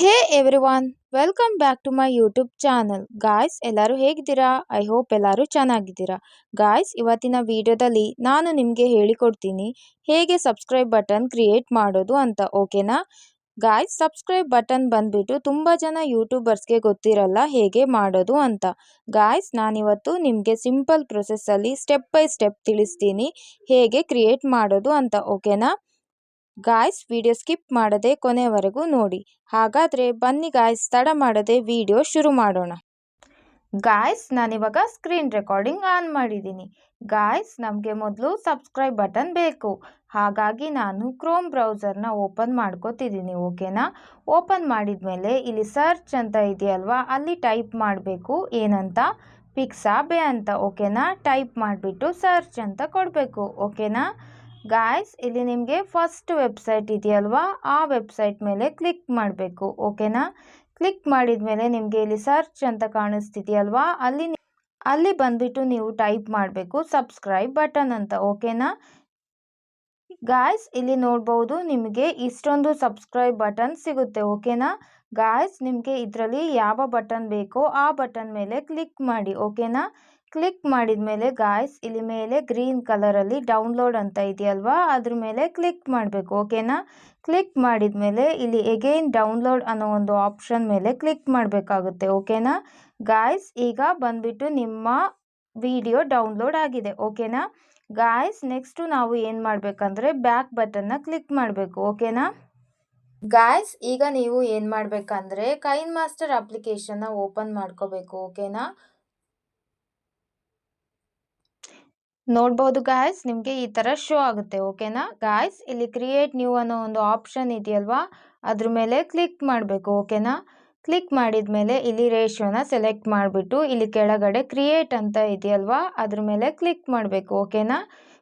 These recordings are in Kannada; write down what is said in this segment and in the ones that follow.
Hey everyone, welcome back to my YouTube channel. Guys, ಎಲ್ಲರೂ ಹೇಗಿದ್ದೀರಾ? ಐ ಹೋಪ್ ಎಲ್ಲರೂ ಚೆನ್ನಾಗಿದ್ದೀರಾ. ಗಾಯ್ಸ್, ಇವತ್ತಿನ ವಿಡಿಯೋದಲ್ಲಿ ನಾನು ನಿಮಗೆ ಹೇಳಿಕೊಡ್ತೀನಿ, ಹೇಗೆ ಸಬ್ಸ್ಕ್ರೈಬ್ ಬಟನ್ ಕ್ರಿಯೇಟ್ ಮಾಡೋದು ಅಂತ, ಓಕೆನಾ? ಗಾಯ್ಸ್, ಸಬ್ಸ್ಕ್ರೈಬ್ ಬಟನ್ ಬಂದ್ಬಿಟ್ಟು ತುಂಬ ಜನ ಯೂಟ್ಯೂಬರ್ಸ್ಗೆ ಗೊತ್ತಿರಲ್ಲ ಹೇಗೆ ಮಾಡೋದು ಅಂತ. ಗಾಯ್ಸ್, ನಾನಿವತ್ತು ನಿಮಗೆ ಸಿಂಪಲ್ ಪ್ರೊಸೆಸ್ಸಲ್ಲಿ ಸ್ಟೆಪ್ ಬೈ ಸ್ಟೆಪ್ ತಿಳಿಸ್ತೀನಿ, ಹೇಗೆ ಕ್ರಿಯೇಟ್ ಮಾಡೋದು ಅಂತ, ಓಕೆನಾ? ಗಾಯ್ಸ್ ವಿಡಿಯೋ ಸ್ಕಿಪ್ ಮಾಡದೆ ಕೊನೆವರೆಗೂ ನೋಡಿ. ಹಾಗಾದರೆ ಬನ್ನಿ ಗಾಯ್ಸ್ ತಡ ಮಾಡದೆ ವಿಡಿಯೋ ಶುರು ಮಾಡೋಣ. ಗಾಯ್ಸ್ ನಾನಿವಾಗ ಸ್ಕ್ರೀನ್ ರೆಕಾರ್ಡಿಂಗ್ ಆನ್ ಮಾಡಿದ್ದೀನಿ. ಗಾಯ್ಸ್ ನಮಗೆ ಮೊದಲು ಸಬ್ಸ್ಕ್ರೈಬ್ ಬಟನ್ ಬೇಕು. ಹಾಗಾಗಿ ನಾನು ಕ್ರೋಮ್ ಬ್ರೌಸರ್ನ ಓಪನ್ ಮಾಡ್ಕೋತಿದ್ದೀನಿ ಓಕೆನಾ ಓಪನ್ ಮಾಡಿದ ಮೇಲೆ ಇಲ್ಲಿ ಸರ್ಚ್ ಅಂತ ಇದೆಯಲ್ವಾ, ಅಲ್ಲಿ ಟೈಪ್ ಮಾಡಬೇಕು. ಏನಂತ? ಪಿಕ್ಸಾಬೆ ಅಂತ ಓಕೆನಾ ಟೈಪ್ ಮಾಡಿಬಿಟ್ಟು ಸರ್ಚ್ ಅಂತ ಕೊಡಬೇಕು ಓಕೆನಾ ಗಾಯ್ಸ್ ಇಲ್ಲಿ ನಿಮಗೆ ಫಸ್ಟ್ ವೆಬ್ಸೈಟ್ ಇದೆಯಲ್ವಾ? ಆ ವೆಬ್ಸೈಟ್ ಮೇಲೆ ಕ್ಲಿಕ್ ಮಾಡಬೇಕು ಓಕೆನಾ ಕ್ಲಿಕ್ ಮಾಡಿದ ಮೇಲೆ ನಿಮಗೆ ಇಲ್ಲಿ ಸರ್ಚ್ ಅಂತ ಕಾಣಿಸ್ತಿದೆಯಲ್ವಾ? ಅಲ್ಲಿ ಅಲ್ಲಿ ಬಂದ್ಬಿಟ್ಟು ನೀವು ಟೈಪ್ ಮಾಡಬೇಕು ಸಬ್ಸ್ಕ್ರೈಬ್ ಬಟನ್ ಅಂತ ಓಕೆನಾ ಗಾಯ್ಸ್ ಇಲ್ಲಿ ನೋಡ್ಬೋದು ನಿಮಗೆ ಇಷ್ಟೊಂದು ಸಬ್ಸ್ಕ್ರೈಬ್ ಬಟನ್ ಸಿಗುತ್ತೆ ಓಕೆನಾ ಗಾಯ್ಸ್ ನಿಮಗೆ ಇದರಲ್ಲಿ ಯಾವ ಬಟನ್ ಬೇಕೋ ಆ ಬಟನ್ ಮೇಲೆ ಕ್ಲಿಕ್ ಮಾಡಿ ಓಕೆನಾ ಕ್ಲಿಕ್ ಮಾಡಿದ ಮೇಲೆ ಗಾಯ್ಸ್ ಇಲ್ಲಿ ಮೇಲೆ ಗ್ರೀನ್ ಕಲರಲ್ಲಿ ಡೌನ್ಲೋಡ್ ಅಂತ ಇದೆಯಲ್ವಾ? ಅದ್ರ ಮೇಲೆ ಕ್ಲಿಕ್ ಮಾಡಬೇಕು ಓಕೆನಾ ಕ್ಲಿಕ್ ಮಾಡಿದ ಮೇಲೆ ಇಲ್ಲಿ ಎಗೈನ್ ಡೌನ್ಲೋಡ್ ಅನ್ನೋ ಒಂದು ಆಪ್ಷನ್ ಮೇಲೆ ಕ್ಲಿಕ್ ಮಾಡಬೇಕಾಗುತ್ತೆ ಓಕೆನಾ ಗಾಯ್ಸ್ ಈಗ ಬಂದ್ಬಿಟ್ಟು ನಿಮ್ಮ ವಿಡಿಯೋ ಡೌನ್ಲೋಡ್ ಆಗಿದೆ ಓಕೆನಾ ಗಾಯ್ಸ್ ನೆಕ್ಸ್ಟು ನಾವು ಏನು ಮಾಡಬೇಕಂದ್ರೆ ಬ್ಯಾಕ್ ಬಟನ್ನ ಕ್ಲಿಕ್ ಮಾಡಬೇಕು ಓಕೆನಾ ಗಾಯ್ಸ್ ಈಗ ನೀವು ಏನು ಮಾಡಬೇಕಂದ್ರೆ ಕೈನ್ ಮಾಸ್ಟರ್ ಅಪ್ಲಿಕೇಶನ್ನ ಓಪನ್ ಮಾಡ್ಕೋಬೇಕು ಓಕೆನಾ ನೋಡ್ಬೋದು ಗಾಯ್ಸ್ ನಿಮಗೆ ಈ ಥರ ಶೋ ಆಗುತ್ತೆ ಓಕೆನಾ ಗಾಯ್ಸ್ ಇಲ್ಲಿ ಕ್ರಿಯೇಟ್ ನ್ಯೂ ಅನ್ನೋ ಒಂದು ಆಪ್ಷನ್ ಇದೆಯಲ್ವಾ? ಅದ್ರ ಮೇಲೆ ಕ್ಲಿಕ್ ಮಾಡಬೇಕು ಓಕೆನಾ ಕ್ಲಿಕ್ ಮಾಡಿದ ಮೇಲೆ ಇಲ್ಲಿ ರೇಷಿಯೋನ ಸೆಲೆಕ್ಟ್ ಮಾಡಿಬಿಟ್ಟು ಇಲ್ಲಿ ಕೆಳಗಡೆ ಕ್ರಿಯೇಟ್ ಅಂತ ಇದೆಯಲ್ವಾ? ಅದ್ರ ಮೇಲೆ ಕ್ಲಿಕ್ ಮಾಡಬೇಕು ಓಕೆನಾ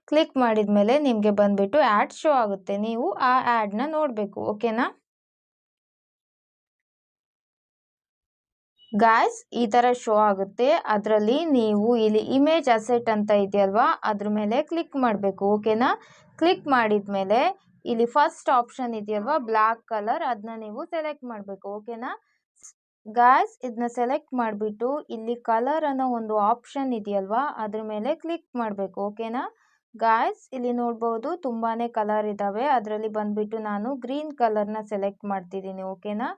ಕ್ಲಿಕ್ ಮಾಡಿದ ಮೇಲೆ ನಿಮಗೆ ಬಂದುಬಿಟ್ಟು ಆ್ಯಡ್ ಶೋ ಆಗುತ್ತೆ, ನೀವು ಆ ಆ್ಯಡ್ನ ನೋಡಬೇಕು ಓಕೆನಾ ಗಾಯ್ಸ್ ಈ ಥರ ಶೋ ಆಗುತ್ತೆ. ಅದರಲ್ಲಿ ನೀವು ಇಲ್ಲಿ ಇಮೇಜ್ ಅಸೆಟ್ ಅಂತ ಇದೆಯಲ್ವಾ, ಅದ್ರ ಮೇಲೆ ಕ್ಲಿಕ್ ಮಾಡಬೇಕು ಓಕೆನಾ ಕ್ಲಿಕ್ ಮಾಡಿದ ಮೇಲೆ ಇಲ್ಲಿ ಫಸ್ಟ್ ಆಪ್ಷನ್ ಇದೆಯಲ್ವಾ ಬ್ಲ್ಯಾಕ್ ಕಲರ್ ಅದನ್ನ ನೀವು ಸೆಲೆಕ್ಟ್ ಮಾಡಬೇಕು ಓಕೆನಾ ಗಾಯ್ಸ್ ಇದನ್ನ ಸೆಲೆಕ್ಟ್ ಮಾಡಿಬಿಟ್ಟು ಇಲ್ಲಿ ಕಲರ್ ಅನ್ನೋ ಒಂದು ಆಪ್ಷನ್ ಇದೆಯಲ್ವಾ, ಅದ್ರ ಮೇಲೆ ಕ್ಲಿಕ್ ಮಾಡಬೇಕು ಓಕೆನಾ ಗಾಯ್ಸ್ ಇಲ್ಲಿ ನೋಡ್ಬೋದು ತುಂಬಾ ಕಲರ್ ಇದ್ದಾವೆ ಅದರಲ್ಲಿ ಬಂದುಬಿಟ್ಟು ನಾನು ಗ್ರೀನ್ ಕಲರ್ನ ಸೆಲೆಕ್ಟ್ ಮಾಡ್ತಿದ್ದೀನಿ ಓಕೆನಾ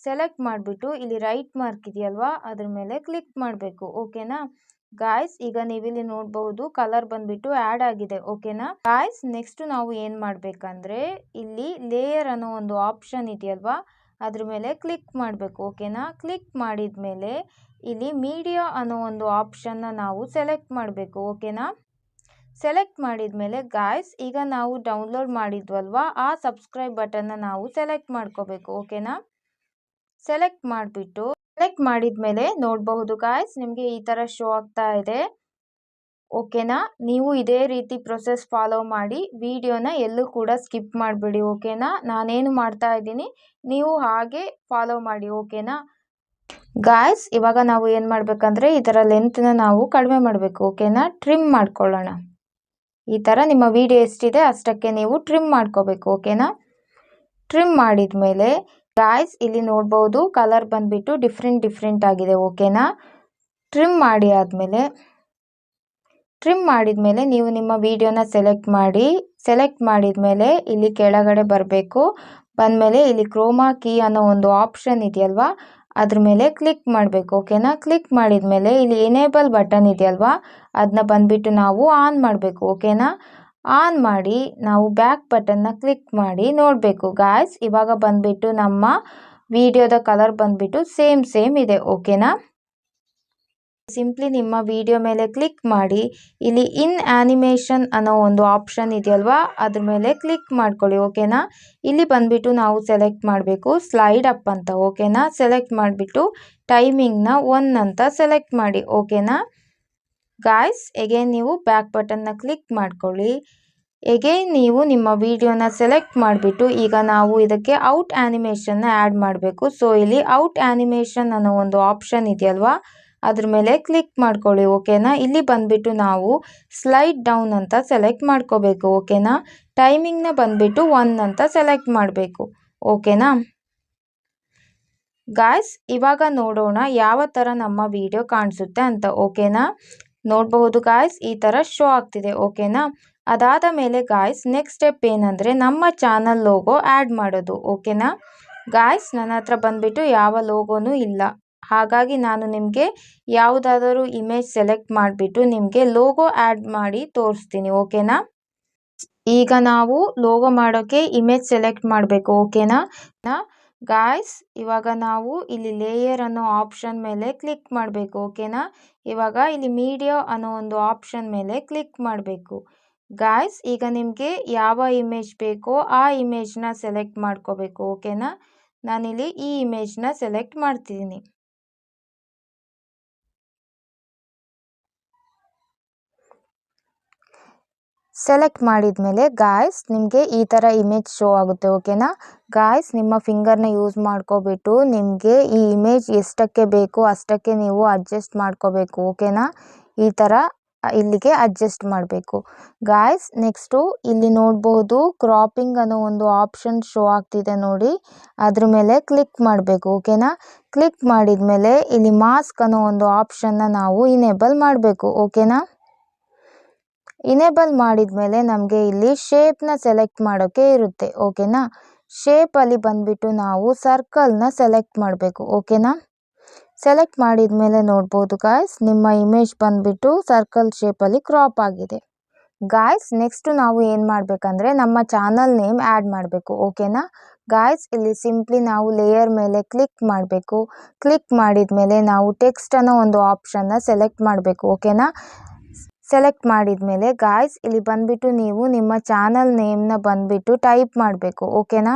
ಸೆಲೆಕ್ಟ್ ಮಾಡಿಬಿಟ್ಟು ಇಲ್ಲಿ ರೈಟ್ ಮಾರ್ಕ್ ಇದೆಯಲ್ವಾ? ಅದ್ರ ಮೇಲೆ ಕ್ಲಿಕ್ ಮಾಡಬೇಕು ಓಕೆನಾ ಗಾಯ್ಸ್ ಈಗ ನೀವಿಲ್ಲಿ ನೋಡಬಹುದು ಕಲರ್ ಬಂದ್ಬಿಟ್ಟು ಆ್ಯಡ್ ಆಗಿದೆ ಓಕೆನಾ ಗಾಯ್ಸ್ ನೆಕ್ಸ್ಟ್ ನಾವು ಏನು ಮಾಡಬೇಕಂದ್ರೆ ಇಲ್ಲಿ ಲೇಯರ್ ಅನ್ನೋ ಒಂದು ಆಪ್ಷನ್ ಇದೆಯಲ್ವಾ? ಅದ್ರ ಮೇಲೆ ಕ್ಲಿಕ್ ಮಾಡಬೇಕು ಓಕೆನಾ ಕ್ಲಿಕ್ ಮಾಡಿದ ಮೇಲೆ ಇಲ್ಲಿ ಮೀಡಿಯಾ ಅನ್ನೋ ಒಂದು ಆಪ್ಷನ್ನ ನಾವು ಸೆಲೆಕ್ಟ್ ಮಾಡಬೇಕು ಓಕೆನಾ ಸೆಲೆಕ್ಟ್ ಮಾಡಿದ ಮೇಲೆ ಗಾಯ್ಸ್ ಈಗ ನಾವು ಡೌನ್ಲೋಡ್ ಮಾಡಿದ್ವಲ್ವಾ? ಆ ಸಬ್ಸ್ಕ್ರೈಬ್ ಬಟನ್ನ ನಾವು ಸೆಲೆಕ್ಟ್ ಮಾಡ್ಕೋಬೇಕು ಓಕೆನಾ ಸೆಲೆಕ್ಟ್ ಮಾಡಿಬಿಟ್ಟು ಸೆಲೆಕ್ಟ್ ಮಾಡಿದ ಮೇಲೆ ನೋಡಬಹುದು ಗಾಯ್ಸ್ ನಿಮಗೆ ಈ ಥರ ಶೋ ಆಗ್ತಾ ಇದೆ. ಓಕೆನಾ ನೀವು ಇದೇ ರೀತಿ ಪ್ರೊಸೆಸ್ ಫಾಲೋ ಮಾಡಿ ವಿಡಿಯೋನ ಎಲ್ಲೂ ಕೂಡ ಸ್ಕಿಪ್ ಮಾಡಿಬಿಡಿ ಓಕೆನಾ ನಾನೇನು ಮಾಡ್ತಾ ಇದ್ದೀನಿ, ನೀವು ಹಾಗೆ ಫಾಲೋ ಮಾಡಿ ಓಕೆನಾ ಗಾಯ್ಸ್ ಇವಾಗ ನಾವು ಏನು ಮಾಡಬೇಕಂದ್ರೆ, ಈ ಥರ ಲೆಂತ್ನ ನಾವು ಕಡಿಮೆ ಮಾಡಬೇಕು ಓಕೆನಾ ಟ್ರಿಮ್ ಮಾಡ್ಕೊಳ್ಳೋಣ. ಈ ಥರ ನಿಮ್ಮ ವಿಡಿಯೋ ಎಷ್ಟಿದೆ, ಅಷ್ಟಕ್ಕೆ ನೀವು ಟ್ರಿಮ್ ಮಾಡ್ಕೋಬೇಕು ಓಕೆನಾ ಟ್ರಿಮ್ ಮಾಡಿದ ಮೇಲೆ ಗಾಯ್ಸ್ ಇಲ್ಲಿ ನೋಡ್ಬೋದು ಕಲರ್ ಬಂದ್ಬಿಟ್ಟು ಡಿಫ್ರೆಂಟ್ ಡಿಫ್ರೆಂಟ್ ಆಗಿದೆ ಓಕೆನಾ ಟ್ರಿಮ್ ಮಾಡಿ ಆದಮೇಲೆ ಟ್ರಿಮ್ ಮಾಡಿದ ಮೇಲೆ ನೀವು ನಿಮ್ಮ ವಿಡಿಯೋನ ಸೆಲೆಕ್ಟ್ ಮಾಡಿ ಸೆಲೆಕ್ಟ್ ಮಾಡಿದ ಮೇಲೆ ಇಲ್ಲಿ ಕೆಳಗಡೆ ಬರಬೇಕು. ಬಂದಮೇಲೆ ಇಲ್ಲಿ ಕ್ರೋಮಾ ಕೀ ಅನ್ನೋ ಒಂದು ಆಪ್ಷನ್ ಇದೆಯಲ್ವಾ? ಅದ್ರ ಮೇಲೆ ಕ್ಲಿಕ್ ಮಾಡಬೇಕು ಓಕೆನಾ ಕ್ಲಿಕ್ ಮಾಡಿದ ಮೇಲೆ ಇಲ್ಲಿ ಎನೇಬಲ್ ಬಟನ್ ಇದೆಯಲ್ವಾ? ಅದನ್ನ ಬಂದುಬಿಟ್ಟು ನಾವು ಆನ್ ಮಾಡಬೇಕು ಓಕೆನಾ ಆನ್ ಮಾಡಿ ನಾವು ಬ್ಯಾಕ್ ಬಟನ್ನ ಕ್ಲಿಕ್ ಮಾಡಿ ನೋಡಬೇಕು ಗಾಯ್ಸ್. ಇವಾಗ ಬಂದುಬಿಟ್ಟು ನಮ್ಮ ವಿಡಿಯೋದ ಕಲರ್ ಬಂದುಬಿಟ್ಟು ಸೇಮ್ ಸೇಮ್ ಇದೆ, ಓಕೆನಾ? ಸಿಂಪ್ಲಿ ನಿಮ್ಮ ವಿಡಿಯೋ ಮೇಲೆ ಕ್ಲಿಕ್ ಮಾಡಿ. ಇಲ್ಲಿ ಇನ್ ಆ್ಯನಿಮೇಷನ್ ಅನ್ನೋ ಒಂದು ಆಪ್ಷನ್ ಇದೆಯಲ್ವಾ? ಅದ್ರ ಮೇಲೆ ಕ್ಲಿಕ್ ಮಾಡ್ಕೊಳ್ಳಿ, ಓಕೆನಾ? ಇಲ್ಲಿ ಬಂದುಬಿಟ್ಟು ನಾವು ಸೆಲೆಕ್ಟ್ ಮಾಡಬೇಕು ಸ್ಲೈಡ್ ಅಪ್ ಅಂತ, ಓಕೆನಾ? ಸೆಲೆಕ್ಟ್ ಮಾಡಿಬಿಟ್ಟು ಟೈಮಿಂಗ್ನ ಒನ್ ಅಂತ ಸೆಲೆಕ್ಟ್ ಮಾಡಿ, ಓಕೆನಾ? ಗಾಯ್ಸ್ ಎಗೇನ್ ನೀವು ಬ್ಯಾಕ್ ಬಟನ್ನ ಕ್ಲಿಕ್ ಮಾಡ್ಕೊಳ್ಳಿ. ಎಗೇನ್ ನೀವು ನಿಮ್ಮ ವಿಡಿಯೋನ ಸೆಲೆಕ್ಟ್ ಮಾಡಿಬಿಟ್ಟು ಈಗ ನಾವು ಇದಕ್ಕೆ ಔಟ್ ಆ್ಯನಿಮೇಷನ್ನ ಆ್ಯಡ್ ಮಾಡಬೇಕು. ಸೊ, ಇಲ್ಲಿ ಔಟ್ ಆ್ಯನಿಮೇಷನ್ ಅನ್ನೋ ಒಂದು ಆಪ್ಷನ್ ಇದೆಯಲ್ವಾ? ಅದ್ರ ಮೇಲೆ ಕ್ಲಿಕ್ ಮಾಡ್ಕೊಳ್ಳಿ, ಓಕೆನಾ? ಇಲ್ಲಿ ಬಂದುಬಿಟ್ಟು ನಾವು ಸ್ಲೈಡ್ ಡೌನ್ ಅಂತ ಸೆಲೆಕ್ಟ್ ಮಾಡ್ಕೋಬೇಕು, ಓಕೆನಾ? ಟೈಮಿಂಗ್ನ ಬಂದುಬಿಟ್ಟು ಒನ್ ಅಂತ ಸೆಲೆಕ್ಟ್ ಮಾಡಬೇಕು, ಓಕೆನಾ? ಗಾಯ್ಸ್, ಇವಾಗ ನೋಡೋಣ ಯಾವ ಥರ ನಮ್ಮ ವಿಡಿಯೋ ಕಾಣಿಸುತ್ತೆ ಅಂತ, ಓಕೆನಾ? ನೋಡಬಹುದು ಗಾಯ್ಸ್, ಈ ಥರ ಶೋ ಆಗ್ತಿದೆ, ಓಕೆನಾ? ಅದಾದ ಮೇಲೆ ಗಾಯ್ಸ್ ನೆಕ್ಸ್ಟ್ ಸ್ಟೆಪ್ ಏನಂದರೆ ನಮ್ಮ ಚಾನಲ್ ಲೋಗೋ ಆ್ಯಡ್ ಮಾಡೋದು ಓಕೆನಾ ಗಾಯ್ಸ್ ನನ್ನ ಹತ್ರ ಬಂದುಬಿಟ್ಟು ಯಾವ ಲೋಗೋನೂ ಇಲ್ಲ. ಹಾಗಾಗಿ ನಾನು ನಿಮಗೆ ಯಾವುದಾದರೂ ಇಮೇಜ್ ಸೆಲೆಕ್ಟ್ ಮಾಡಿಬಿಟ್ಟು ನಿಮಗೆ ಲೋಗೋ ಆ್ಯಡ್ ಮಾಡಿ ತೋರಿಸ್ತೀನಿ ಓಕೆನಾ ಈಗ ನಾವು ಲೋಗೋ ಮಾಡೋಕ್ಕೆ ಇಮೇಜ್ ಸೆಲೆಕ್ಟ್ ಮಾಡಬೇಕು ಓಕೆನಾ ಗಾಯ್ಸ್ ಇವಾಗ ನಾವು ಇಲ್ಲಿ ಲೇಯರ್ ಅನ್ನೋ ಆಪ್ಷನ್ ಮೇಲೆ ಕ್ಲಿಕ್ ಮಾಡಬೇಕು ಓಕೆನಾ ಇವಾಗ ಇಲ್ಲಿ ಮೀಡಿಯಾ ಅನ್ನೋ ಒಂದು ಆಪ್ಷನ್ ಮೇಲೆ ಕ್ಲಿಕ್ ಮಾಡಬೇಕು. ಗಾಯ್ಸ್ ಈಗ ನಿಮಗೆ ಯಾವ ಇಮೇಜ್ ಬೇಕೋ ಆ ಇಮೇಜ್ನ ಸೆಲೆಕ್ಟ್ ಮಾಡ್ಕೋಬೇಕು ಓಕೆನಾ ನಾನಿಲ್ಲಿ ಈ ಇಮೇಜ್ನ ಸೆಲೆಕ್ಟ್ ಮಾಡ್ತಿದ್ದೀನಿ ಸೆಲೆಕ್ಟ್ ಮಾಡಿದ ಮೇಲೆ ಗಾಯ್ಸ್ ನಿಮಗೆ ಈ ಥರ ಇಮೇಜ್ ಶೋ ಆಗುತ್ತೆ ಓಕೆನಾ ಗಾಯ್ಸ್ ನಿಮ್ಮ ಫಿಂಗರ್ನ ಯೂಸ್ ಮಾಡ್ಕೊಬಿಟ್ಟು ನಿಮಗೆ ಈ ಇಮೇಜ್ ಎಷ್ಟಕ್ಕೆ ಬೇಕು ಅಷ್ಟಕ್ಕೆ ನೀವು ಅಡ್ಜಸ್ಟ್ ಮಾಡ್ಕೋಬೇಕು ಓಕೆನಾ ಈ ಥರ ಇಲ್ಲಿಗೆ ಅಡ್ಜಸ್ಟ್ ಮಾಡಬೇಕು. ಗಾಯ್ಸ್ ನೆಕ್ಸ್ಟು ಇಲ್ಲಿ ನೋಡಬಹುದು ಕ್ರಾಪಿಂಗ್ ಅನ್ನೋ ಒಂದು ಆಪ್ಷನ್ ಶೋ ಆಗ್ತಿದೆ ನೋಡಿ. ಅದ್ರ ಮೇಲೆ ಕ್ಲಿಕ್ ಮಾಡಬೇಕು ಓಕೆನಾ ಕ್ಲಿಕ್ ಮಾಡಿದ ಮೇಲೆ ಇಲ್ಲಿ ಮಾಸ್ಕ್ ಅನ್ನೋ ಒಂದು ಆಪ್ಷನ್ನ ನಾವು ಇನೇಬಲ್ ಮಾಡಬೇಕು ಓಕೆನಾ ಇನೇಬಲ್ ಮಾಡಿದ ಮೇಲೆ ನಮಗೆ ಇಲ್ಲಿ ಶೇಪ್ನ ಸೆಲೆಕ್ಟ್ ಮಾಡೋಕ್ಕೆ ಇರುತ್ತೆ ಓಕೆನಾ ಶೇಪಲ್ಲಿ ಬಂದುಬಿಟ್ಟು ನಾವು ಸರ್ಕಲ್ನ ಸೆಲೆಕ್ಟ್ ಮಾಡಬೇಕು ಓಕೆನಾ ಸೆಲೆಕ್ಟ್ ಮಾಡಿದ ಮೇಲೆ ನೋಡ್ಬೋದು ಗಾಯ್ಸ್ ನಿಮ್ಮ ಇಮೇಜ್ ಬಂದುಬಿಟ್ಟು ಸರ್ಕಲ್ ಶೇಪಲ್ಲಿ ಕ್ರಾಪ್ ಆಗಿದೆ. ಗಾಯ್ಸ್ ನೆಕ್ಸ್ಟು ನಾವು ಏನು ಮಾಡಬೇಕಂದ್ರೆ ನಮ್ಮ ಚಾನಲ್ ನೇಮ್ ಆ್ಯಡ್ ಮಾಡಬೇಕು ಓಕೆನಾ ಗಾಯ್ಸ್ ಇಲ್ಲಿ ಸಿಂಪ್ಲಿ ನಾವು ಲೇಯರ್ ಮೇಲೆ ಕ್ಲಿಕ್ ಮಾಡಬೇಕು. ಕ್ಲಿಕ್ ಮಾಡಿದ ಮೇಲೆ ನಾವು ಟೆಕ್ಸ್ಟ್ ಅನ್ನೋ ಒಂದು ಆಪ್ಷನ್ನ ಸೆಲೆಕ್ಟ್ ಮಾಡಬೇಕು ಓಕೆನಾ ಸೆಲೆಕ್ಟ್ ಮಾಡಿದ ಮೇಲೆ ಗಾಯ್ಸ್ ಇಲ್ಲಿ ಬಂದುಬಿಟ್ಟು ನೀವು ನಿಮ್ಮ ಚಾನಲ್ ನೇಮ್ನ ಬಂದುಬಿಟ್ಟು ಟೈಪ್ ಮಾಡಬೇಕು ಓಕೆನಾ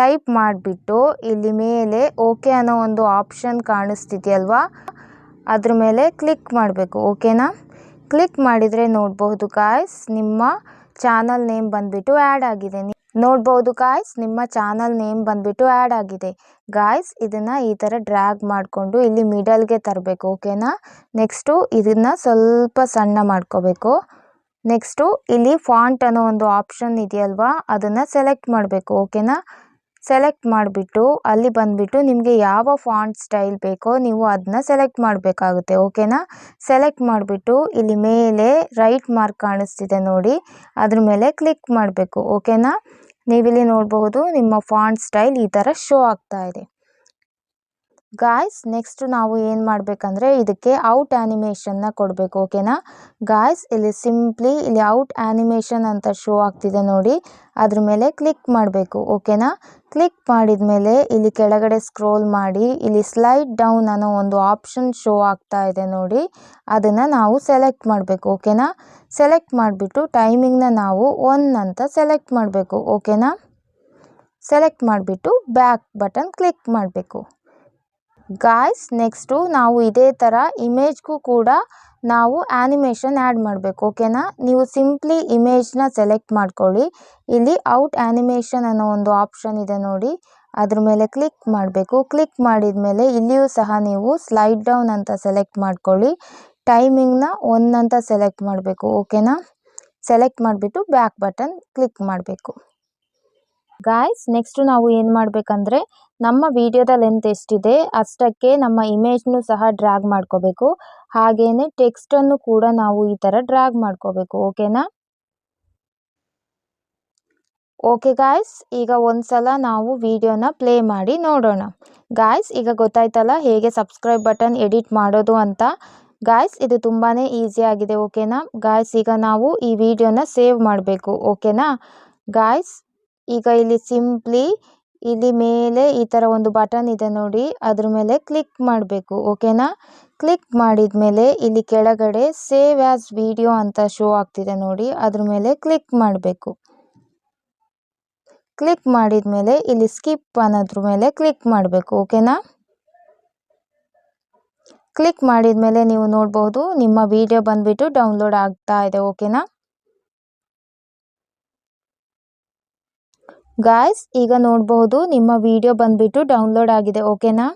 ಟೈಪ್ ಮಾಡಿಬಿಟ್ಟು ಇಲ್ಲಿ ಮೇಲೆ ಓಕೆ ಅನ್ನೋ ಒಂದು ಆಪ್ಷನ್ ಕಾಣಿಸ್ತಿದೆಯಲ್ವಾ? ಅದ್ರ ಮೇಲೆ ಕ್ಲಿಕ್ ಮಾಡಬೇಕು ಓಕೆನಾ ಕ್ಲಿಕ್ ಮಾಡಿದರೆ ನೋಡಬಹುದು ಗಾಯ್ಸ್ ನಿಮ್ಮ ಚಾನಲ್ ನೇಮ್ ಬಂದುಬಿಟ್ಟು ಆ್ಯಡ್ ಆಗಿದೆ. ನೋಡ್ಬೋದು ಗಾಯ್ಸ್ ನಿಮ್ಮ ಚಾನಲ್ ನೇಮ್ ಬಂದುಬಿಟ್ಟು ಆ್ಯಡ್ ಆಗಿದೆ. ಗಾಯ್ಸ್ ಇದನ್ನು ಈ ಥರ ಡ್ರ್ಯಾಗ್ ಮಾಡಿಕೊಂಡು ಇಲ್ಲಿ ಮಿಡಲ್ಗೆ ತರಬೇಕು ಓಕೆನಾ ನೆಕ್ಸ್ಟು ಇದನ್ನು ಸ್ವಲ್ಪ ಸಣ್ಣ ಮಾಡ್ಕೋಬೇಕು. ನೆಕ್ಸ್ಟು ಇಲ್ಲಿ ಫಾಂಟ್ ಅನ್ನೋ ಒಂದು ಆಪ್ಷನ್ ಇದೆಯಲ್ವಾ, ಅದನ್ನು ಸೆಲೆಕ್ಟ್ ಮಾಡಬೇಕು ಓಕೆನಾ ಸೆಲೆಕ್ಟ್ ಮಾಡಿಬಿಟ್ಟು, ಅಲ್ಲಿ ಬಂದುಬಿಟ್ಟು ನಿಮಗೆ ಯಾವ ಫಾಂಟ್ ಸ್ಟೈಲ್ ಬೇಕೋ ನೀವು ಅದನ್ನ ಸೆಲೆಕ್ಟ್ ಮಾಡಬೇಕಾಗುತ್ತೆ ಓಕೆನಾ ಸೆಲೆಕ್ಟ್ ಮಾಡಿಬಿಟ್ಟು ಇಲ್ಲಿ ಮೇಲೆ ರೈಟ್ ಮಾರ್ಕ್ ಕಾಣಿಸ್ತಿದೆ ನೋಡಿ, ಅದ್ರ ಮೇಲೆ ಕ್ಲಿಕ್ ಮಾಡಬೇಕು ಓಕೆನಾ ನೀವಿಲ್ಲಿ ನೋಡಬಹುದು ನಿಮ್ಮ ಫಾಂಟ್ ಸ್ಟೈಲ್ ಈ ಥರ ಶೋ ಆಗ್ತಾ ಇದೆ. ಗಾಯ್ಸ್ ನೆಕ್ಸ್ಟ್ ನಾವು ಏನು ಮಾಡಬೇಕಂದ್ರೆ ಇದಕ್ಕೆ ಔಟ್ ಆ್ಯನಿಮೇಷನ್ನ ಕೊಡಬೇಕು ಓಕೆನಾ ಗಾಯ್ಸ್ ಇಲ್ಲಿ ಸಿಂಪ್ಲಿ ಇಲ್ಲಿ ಔಟ್ ಆ್ಯನಿಮೇಷನ್ ಅಂತ ಶೋ ಆಗ್ತಿದೆ ನೋಡಿ, ಅದ್ರ ಮೇಲೆ ಕ್ಲಿಕ್ ಮಾಡಬೇಕು ಓಕೆನಾ ಕ್ಲಿಕ್ ಮಾಡಿದ ಮೇಲೆ ಇಲ್ಲಿ ಕೆಳಗಡೆ ಸ್ಕ್ರೋಲ್ ಮಾಡಿ, ಇಲ್ಲಿ ಸ್ಲೈಡ್ ಡೌನ್ ಅನ್ನೋ ಒಂದು ಆಪ್ಷನ್ ಶೋ ಆಗ್ತಾ ಇದೆ ನೋಡಿ. ಅದನ್ನು ನಾವು ಸೆಲೆಕ್ಟ್ ಮಾಡಬೇಕು ಓಕೆನಾ ಸೆಲೆಕ್ಟ್ ಮಾಡಿಬಿಟ್ಟು ಟೈಮಿಂಗ್ನ ನಾವು ಒನ್ ಅಂತ ಸೆಲೆಕ್ಟ್ ಮಾಡಬೇಕು ಓಕೆನಾ ಸೆಲೆಕ್ಟ್ ಮಾಡಿಬಿಟ್ಟು ಬ್ಯಾಕ್ ಬಟನ್ ಕ್ಲಿಕ್ ಮಾಡಬೇಕು. ಗಾಯ್ಸ್ ನೆಕ್ಸ್ಟು ನಾವು ಇದೇ ಥರ ಇಮೇಜ್ಗೂ ಕೂಡ ನಾವು ಆ್ಯನಿಮೇಷನ್ ಆ್ಯಡ್ ಮಾಡಬೇಕು ಓಕೆನಾ ನೀವು ಸಿಂಪ್ಲಿ ಇಮೇಜ್ನ ಸೆಲೆಕ್ಟ್ ಮಾಡ್ಕೊಳ್ಳಿ. ಇಲ್ಲಿ ಔಟ್ ಆ್ಯನಿಮೇಷನ್ ಅನ್ನೋ ಒಂದು ಆಪ್ಷನ್ ಇದೆ ನೋಡಿ. ಅದ್ರ ಮೇಲೆ ಕ್ಲಿಕ್ ಮಾಡಬೇಕು. ಕ್ಲಿಕ್ ಮಾಡಿದ ಮೇಲೆ ಇಲ್ಲಿಯೂ ಸಹ ನೀವು ಸ್ಲೈಡ್ ಡೌನ್ ಅಂತ ಸೆಲೆಕ್ಟ್ ಮಾಡ್ಕೊಳ್ಳಿ. ಟೈಮಿಂಗ್ನ ಒನ್ ಅಂತ ಸೆಲೆಕ್ಟ್ ಮಾಡಬೇಕು ಓಕೆನಾ ಸೆಲೆಕ್ಟ್ ಮಾಡಿಬಿಟ್ಟು ಬ್ಯಾಕ್ ಬಟನ್ ಕ್ಲಿಕ್ ಮಾಡಬೇಕು. ಗಾಯ್ಸ್ ನೆಕ್ಸ್ಟ್ ನಾವು ಏನು ಮಾಡಬೇಕಂದ್ರೆ, ನಮ್ಮ ವಿಡಿಯೋದ ಲೆಂತ್ ಎಷ್ಟಿದೆ, ಅಷ್ಟಕ್ಕೆ ನಮ್ಮ ಇಮೇಜ್ನು ಸಹ ಡ್ರ್ಯಾಗ್ ಮಾಡ್ಕೋಬೇಕು. ಹಾಗೆಯೇ ಟೆಕ್ಸ್ಟನ್ನು ಕೂಡ ನಾವು ಈ ಥರ ಡ್ರ್ಯಾಗ್ ಮಾಡ್ಕೋಬೇಕು ಓಕೆನಾ ಓಕೆ ಗಾಯ್ಸ್ ಈಗ ಒಂದ್ಸಲ ನಾವು ವಿಡಿಯೋನ ಪ್ಲೇ ಮಾಡಿ ನೋಡೋಣ. ಗಾಯ್ಸ್ ಈಗ ಗೊತ್ತಾಯ್ತಲ್ಲ ಹೇಗೆ ಸಬ್ಸ್ಕ್ರೈಬ್ ಬಟನ್ ಎಡಿಟ್ ಮಾಡೋದು ಅಂತ? ಗಾಯ್ಸ್ ಇದು ತುಂಬಾ ಈಸಿ ಆಗಿದೆ ಓಕೆನಾ ಗಾಯ್ಸ್ ಈಗ ನಾವು ಈ ವಿಡಿಯೋನ ಸೇವ್ ಮಾಡಬೇಕು ಓಕೆನಾ ಗಾಯ್ಸ್ ಈಗ ಇಲ್ಲಿ ಸಿಂಪ್ಲಿ ಇಲ್ಲಿ ಮೇಲೆ ಈ ಥರ ಒಂದು ಬಟನ್ ಇದೆ ನೋಡಿ. ಅದ್ರ ಮೇಲೆ ಕ್ಲಿಕ್ ಮಾಡಬೇಕು ಓಕೆನಾ ಕ್ಲಿಕ್ ಮಾಡಿದ ಮೇಲೆ ಇಲ್ಲಿ ಕೆಳಗಡೆ ಸೇವ್ ಆ್ಯಸ್ ವಿಡಿಯೋ ಅಂತ ಶೋ ಆಗ್ತಿದೆ ನೋಡಿ. ಅದ್ರ ಮೇಲೆ ಕ್ಲಿಕ್ ಮಾಡಬೇಕು. ಕ್ಲಿಕ್ ಮಾಡಿದ ಮೇಲೆ ಇಲ್ಲಿ ಸ್ಕಿಪ್ ಅನ್ನೋದ್ರ ಮೇಲೆ ಕ್ಲಿಕ್ ಮಾಡಬೇಕು ಓಕೆನಾ ಕ್ಲಿಕ್ ಮಾಡಿದ ಮೇಲೆ ನೀವು ನೋಡಬಹುದು ನಿಮ್ಮ ವಿಡಿಯೋ ಬಂದ್ಬಿಟ್ಟು ಡೌನ್ಲೋಡ್ ಆಗ್ತಾ ಇದೆ ಓಕೆನಾ ಗಾಯ್ಸ್ ಈಗ ನೋಡಬಹುದು ನಿಮ್ಮ ವಿಡಿಯೋ ಬಂದ್ಬಿಟ್ಟು ಡೌನ್ಲೋಡ್ ಆಗಿದೆ ಓಕೆನಾ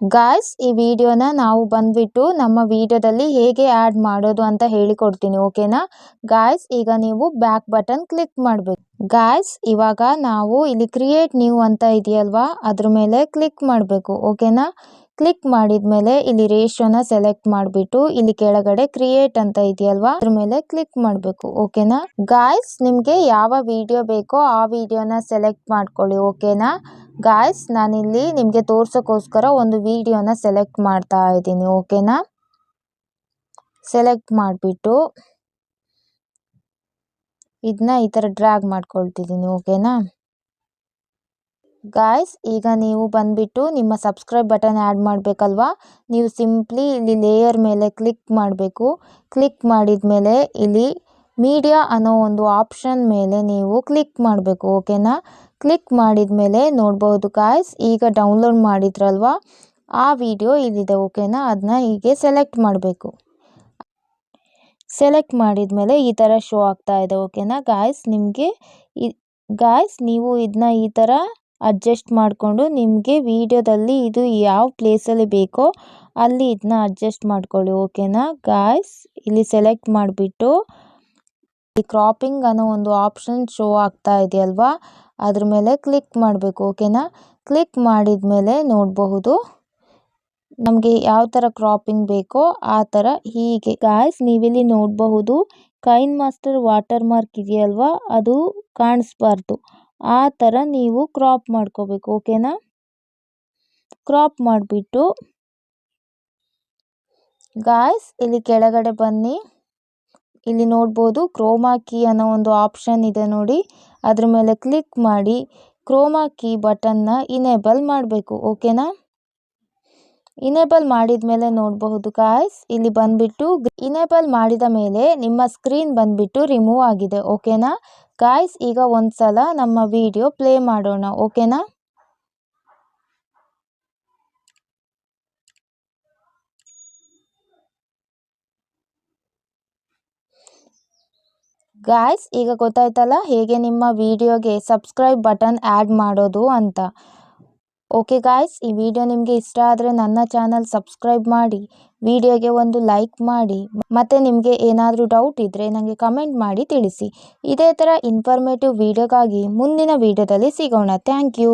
ಗಾಯ್ಸ್ ಈ ವಿಡಿಯೋನ ನಾವು ಬಂದ್ಬಿಟ್ಟು ನಮ್ಮ ವಿಡಿಯೋದಲ್ಲಿ ಹೇಗೆ ಆ್ಯಡ್ ಮಾಡೋದು ಅಂತ ಹೇಳಿಕೊಡ್ತೀನಿ ಓಕೆನಾ ಗಾಯ್ಸ್ ಈಗ ನೀವು ಬ್ಯಾಕ್ ಬಟನ್ ಕ್ಲಿಕ್ ಮಾಡಬೇಕು. ಗಾಯ್ಸ್ ಇವಾಗ ನಾವು ಇಲ್ಲಿ ಕ್ರಿಯೇಟ್ ನ್ಯೂ ಅಂತ ಇದೆಯಲ್ವಾ? ಅದ್ರ ಮೇಲೆ ಕ್ಲಿಕ್ ಮಾಡಬೇಕು ಓಕೆನಾ ಕ್ಲಿಕ್ ಮಾಡಿದ ಮೇಲೆ ಇಲ್ಲಿ ರೇಷಿಯೋನ ಸೆಲೆಕ್ಟ್ ಮಾಡಿಬಿಟ್ಟು ಇಲ್ಲಿ ಕೆಳಗಡೆ ಕ್ರಿಯೇಟ್ ಅಂತ ಇದೆಯಲ್ವಾ? ಅದ್ರ ಮೇಲೆ ಕ್ಲಿಕ್ ಮಾಡಬೇಕು ಓಕೆನಾ ಗಾಯ್ಸ್ ನಿಮಗೆ ಯಾವ ವಿಡಿಯೋ ಬೇಕೋ ಆ ವಿಡಿಯೋನ ಸೆಲೆಕ್ಟ್ ಮಾಡ್ಕೊಳ್ಳಿ ಓಕೆನಾ ಗಾಯ್ಸ್ ನಾನಿಲ್ಲಿ ನಿಮಗೆ ತೋರ್ಸೋಕ್ಕೋಸ್ಕರ ಒಂದು ವಿಡಿಯೋನ ಸೆಲೆಕ್ಟ್ ಮಾಡ್ತಾ ಇದ್ದೀನಿ ಓಕೆನಾ ಸೆಲೆಕ್ಟ್ ಮಾಡಿಬಿಟ್ಟು ಇದನ್ನ ಈ ಥರ ಡ್ರ್ಯಾಗ್ ಮಾಡ್ಕೊಳ್ತಿದ್ದೀನಿ ಓಕೆನಾ ಗಾಯ್ಸ್ ಈಗ ನೀವು ಬಂದುಬಿಟ್ಟು ನಿಮ್ಮ ಸಬ್ಸ್ಕ್ರೈಬ್ ಬಟನ್ ಆ್ಯಡ್ ಮಾಡಬೇಕಲ್ವಾ? ನೀವು ಸಿಂಪ್ಲಿ ಇಲ್ಲಿ ಲೇಯರ್ ಮೇಲೆ ಕ್ಲಿಕ್ ಮಾಡಬೇಕು. ಕ್ಲಿಕ್ ಮಾಡಿದ ಮೇಲೆ ಇಲ್ಲಿ ಮೀಡಿಯಾ ಅನ್ನೋ ಒಂದು ಆಪ್ಷನ್ ಮೇಲೆ ನೀವು ಕ್ಲಿಕ್ ಮಾಡಬೇಕು ಓಕೆನಾ ಕ್ಲಿಕ್ ಮಾಡಿದ ಮೇಲೆ ನೋಡ್ಬೋದು ಗಾಯ್ಸ್ ಈಗ ಡೌನ್ಲೋಡ್ ಮಾಡಿದ್ರಲ್ವಾ? ಆ ವಿಡಿಯೋ ಇಲ್ಲಿದೆ ಓಕೆನಾ ಅದನ್ನ ಹೀಗೆ ಸೆಲೆಕ್ಟ್ ಮಾಡಬೇಕು. ಸೆಲೆಕ್ಟ್ ಮಾಡಿದ ಮೇಲೆ ಈ ಥರ ಶೋ ಆಗ್ತಾ ಇದೆ ಓಕೆನಾ ಗಾಯ್ಸ್ ನಿಮಗೆ ಗಾಯ್ಸ್ ನೀವು ಇದನ್ನ ಈ ಥರ ಅಡ್ಜಸ್ಟ್ ಮಾಡಿಕೊಂಡು ನಿಮಗೆ ವಿಡಿಯೋದಲ್ಲಿ ಇದು ಯಾವ ಪ್ಲೇಸಲ್ಲಿ ಬೇಕೋ ಅಲ್ಲಿ ಇದನ್ನ ಅಡ್ಜಸ್ಟ್ ಮಾಡ್ಕೊಳ್ಳಿ, ಓಕೆನಾ? ಗಾಯ್ಸ್ ಇಲ್ಲಿ ಸೆಲೆಕ್ಟ್ ಮಾಡಿಬಿಟ್ಟು ಈ ಕ್ರಾಪಿಂಗ್ ಅನ್ನೋ ಒಂದು ಆಪ್ಷನ್ ಶೋ ಆಗ್ತಾ ಇದೆಯಲ್ವಾ ಅದ್ರ ಮೇಲೆ ಕ್ಲಿಕ್ ಮಾಡಬೇಕು, ಓಕೆನಾ? ಕ್ಲಿಕ್ ಮಾಡಿದ ಮೇಲೆ ನೋಡಬಹುದು ನಮಗೆ ಯಾವ ಥರ ಕ್ರಾಪಿಂಗ್ ಬೇಕೋ ಆ ಥರ ಹೀಗೆ. ಗಾಯ್ಸ್ ನೀವಿಲ್ಲಿ ನೋಡಬಹುದು ಕೈನ್ ಮಾಸ್ಟರ್ ವಾಟರ್ ಮಾರ್ಕ್ ಇದೆಯಲ್ವಾ? ಅದು ಕಾಣಿಸ್ಬಾರ್ದು. ಆ ಥರ ನೀವು ಕ್ರಾಪ್ ಮಾಡ್ಕೋಬೇಕು ಓಕೆನಾ ಕ್ರಾಪ್ ಮಾಡಿಬಿಟ್ಟು ಗಾಯ್ಸ್ ಇಲ್ಲಿ ಕೆಳಗಡೆ ಬನ್ನಿ. ಇಲ್ಲಿ ನೋಡ್ಬೋದು ಕ್ರೋಮಾ ಕೀ ಅನ್ನೋ ಒಂದು ಆಪ್ಷನ್ ಇದೆ ನೋಡಿ. ಅದ್ರ ಮೇಲೆ ಕ್ಲಿಕ್ ಮಾಡಿ ಕ್ರೋಮಾ ಕೀ ಬಟನ್ನ ಇನೇಬಲ್ ಮಾಡಬೇಕು ಓಕೆನಾ ಇನೇಬಲ್ ಮಾಡಿದ ಮೇಲೆ ನೋಡಬಹುದು ಗಾಯ್ಸ್ ಇಲ್ಲಿ ಬಂದ್ಬಿಟ್ಟು ಇನೇಬಲ್ ಮಾಡಿದ ಮೇಲೆ ನಿಮ್ಮ ಸ್ಕ್ರೀನ್ ಬಂದ್ಬಿಟ್ಟು ರಿಮೂವ್ ಆಗಿದೆ ಓಕೆನಾ ಗಾಯ್ಸ್ ಈಗ ಒಂದ್ಸಲ ನಮ್ಮ ವಿಡಿಯೋ ಪ್ಲೇ ಮಾಡೋಣ ಓಕೆನಾ ಗಾಯ್ಸ್ ಈಗ ಗೊತ್ತಾಯ್ತಲ್ಲ ಹೇಗೆ ನಿಮ್ಮ ವಿಡಿಯೋಗೆ ಸಬ್ಸ್ಕ್ರೈಬ್ ಬಟನ್ ಆ್ಯಡ್ ಮಾಡೋದು ಅಂತ. ಓಕೆ ಗಾಯ್ಸ್ ಈ ವಿಡಿಯೋ ನಿಮಗೆ ಇಷ್ಟ ಆದರೆ ನನ್ನ ಚಾನಲ್ ಸಬ್ಸ್ಕ್ರೈಬ್ ಮಾಡಿ ವಿಡಿಯೋಗೆ ಒಂದು ಲೈಕ್ ಮಾಡಿ, ಮತ್ತು ನಿಮಗೆ ಏನಾದರೂ ಡೌಟ್ ಇದ್ದರೆ ನನಗೆ ಕಮೆಂಟ್ ಮಾಡಿ ತಿಳಿಸಿ. ಇದೇ ಥರ ಇನ್ಫಾರ್ಮೇಟಿವ್ ವಿಡಿಯೋಗಾಗಿ ಮುಂದಿನ ವಿಡಿಯೋದಲ್ಲಿ ಸಿಗೋಣ. Thank you